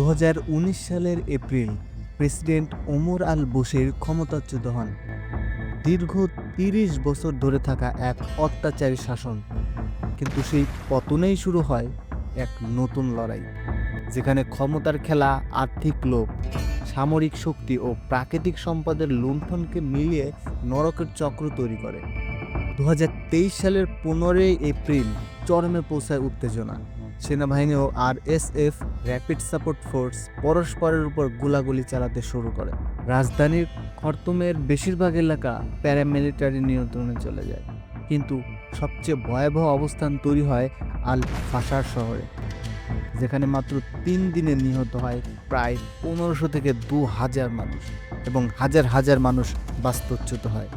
দু হাজার উনিশ সালের April president Omar al Bashir ক্ষমতাচ্যুত হন। দীর্ঘ তিরিশ বছর ধরে থাকা এক অত্যাচারী শাসন। কিন্তু সেই পতনেই শুরু হয় এক নতুন লড়াই, যেখানে ক্ষমতার খেলা, আর্থিক লোভ, সামরিক শক্তি ও প্রাকৃতিক সম্পদের লুণ্ঠনকে মিলিয়ে নরকের চক্র তৈরি করে। দু হাজার তেইশ সালের পনেরোই এপ্রিল চরমে পৌঁছায় উত্তেজনা। সেনাবাহিনী ও R S F rapid support force পরস্পরের উপর গোলাগুলি চালাতে শুরু করে। রাজধানীর খর্তুমের বেশিরভাগ এলাকা প্যারামিলিটারি নিয়ন্ত্রণে চলে যায়। কিন্তু সবচেয়ে ভয়াবহ অবস্থান তৈরি হয় আল ফাসার শহরে। যেখানে মাত্র তিন দিনে নিহত হয় প্রায় পনেরোশো থেকে দু হাজার মানুষ এবং হাজার হাজার মানুষ বাস্তুচ্যুত হয়।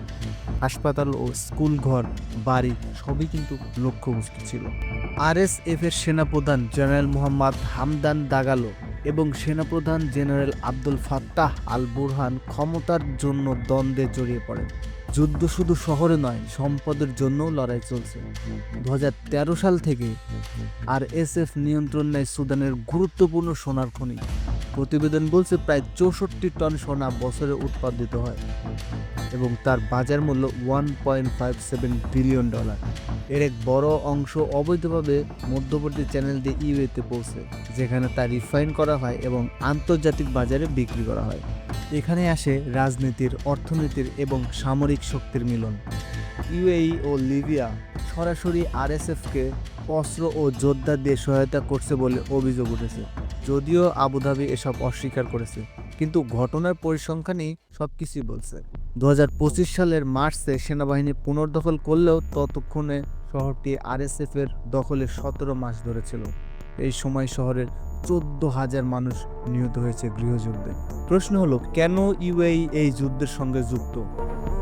হাসপাতাল ও স্কুল ঘর বাড়ি সবই কিন্তু লক্ষ্যবস্তু ছিল। আর আরএসএফ এর সেনাপ্রধান জেনারেল মোহাম্মদ হামদান দাগালো এবং সেনাপ্রধান general Abdul Fattah al Burhan ক্ষমতার জন্য দ্বন্দ্বে জড়িয়ে পড়েন। যুদ্ধ শুধু শহরে নয়, সম্পদের জন্যও লড়াই চলছে। দু হাজার তেরো সাল থেকে আর এসএফ নিয়ন্ত্রণ নেয় সুদানের গুরুত্বপূর্ণ সোনার খনি। প্রতিবেদন বলছে প্রায় চৌষট্টি টন সোনা বছরে উৎপাদিত হয় এবং তার বাজার মূল্য one point five seven billion dollar. এর এক বড় অংশ অবৈধভাবে মধ্যবর্তী চ্যানেল দিয়ে ইউএতে পৌঁছে, যেখানে তা রিফাইন করা হয় এবং আন্তর্জাতিক বাজারে বিক্রি করা হয়। এখানে আসে রাজনীতির, অর্থনীতির এবং সামরিক শক্তির মিলন। ইউএই ও লিবিয়া সরাসরি আরএসএফকে অস্ত্র ও যোদ্ধা দিয়ে সহায়তা করছে বলে অভিযোগ উঠেছে। যদিও আবুধাবি এসব অস্বীকার করেছে, কিন্তু ঘটনার পরিসংখ্যানই সব কিছুই বলছে। দু হাজার পঁচিশ সালের মার্চে সেনাবাহিনী পুনর্দখল করলেও ততক্ষণে শহরটি আরএসএফ এর দখলে সতেরো মাস ধরেছিল এই সময় শহরের চোদ্দ হাজার মানুষ নিহত হয়েছে গৃহযুদ্ধে। প্রশ্ন হলো, কেন ইউএই এই যুদ্ধের সঙ্গে যুক্ত?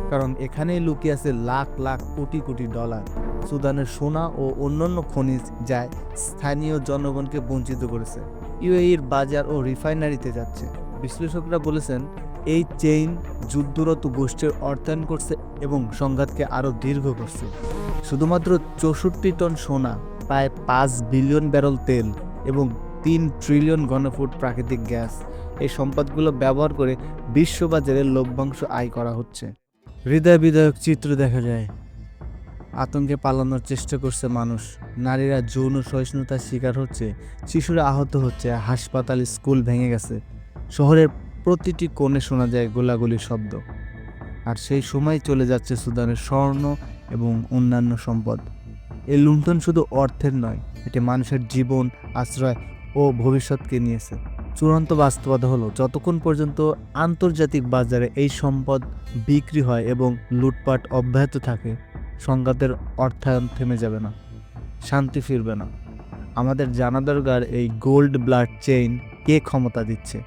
কারণ এখানেই লুকিয়ে আছে লাখ লাখ কোটি কোটি ডলার। সুদানের সোনা ও অন্যান্য খনিজ যা স্থানীয় জনগণকে বঞ্চিত করেছে। ইউএইর বাজার ও রিফাইনারিতে যাচ্ছে। বিশ্লেষকরা বলেছেন, এই চেইন যুদ্ধরত গোষ্ঠীর অর্থায়ন করছে এবং সংঘাতকে আরও দীর্ঘ করছে। শুধুমাত্র চৌষট্টি টন সোনা, প্রায় পাঁচ বিলিয়ন ব্যারল তেল এবং তিন ট্রিলিয়ন ঘনফুট প্রাকৃতিক গ্যাস। এই সম্পদগুলো ব্যবহার করে বিশ্ববাজারে লভ্যাংশ আয় করা হচ্ছে। হৃদয় বিদায়ক চিত্র দেখা যায়। আতঙ্কে পালানোর চেষ্টা করছে মানুষ। নারীরা যৌন সহিষ্ণুতার শিকার হচ্ছে শিশুরা আহত হচ্ছে হাসপাতাল স্কুল ভেঙে গেছে। শহরের প্রতিটি কোণে শোনা যায় গোলাগুলির শব্দ। আর সেই সময় চলে যাচ্ছে সুদানের স্বর্ণ এবং অন্যান্য সম্পদ। এই লুণ্ঠন শুধু অর্থের নয় এটি মানুষের জীবন আশ্রয় ও ভবিষ্যৎকে নিয়েছে। চূড়ান্ত বাস্তবতা হলো, যতক্ষণ পর্যন্ত আন্তর্জাতিক বাজারে এই সম্পদ বিক্রি হয় এবং লুটপাট অব্যাহত থাকে, সংঘাতের অর্থায়ন থেমে যাবে না, শান্তি ফিরবে না। আমাদের জানা দরকার এই গোল্ড ব্লাড চেইন কে ক্ষমতা দিচ্ছে?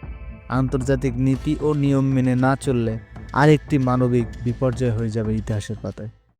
আন্তর্জাতিক নীতি ও নিয়ম মেনে না চললে আরেকটি মানবিক বিপর্যয় হয়ে যাবে ইতিহাসের পাতায়।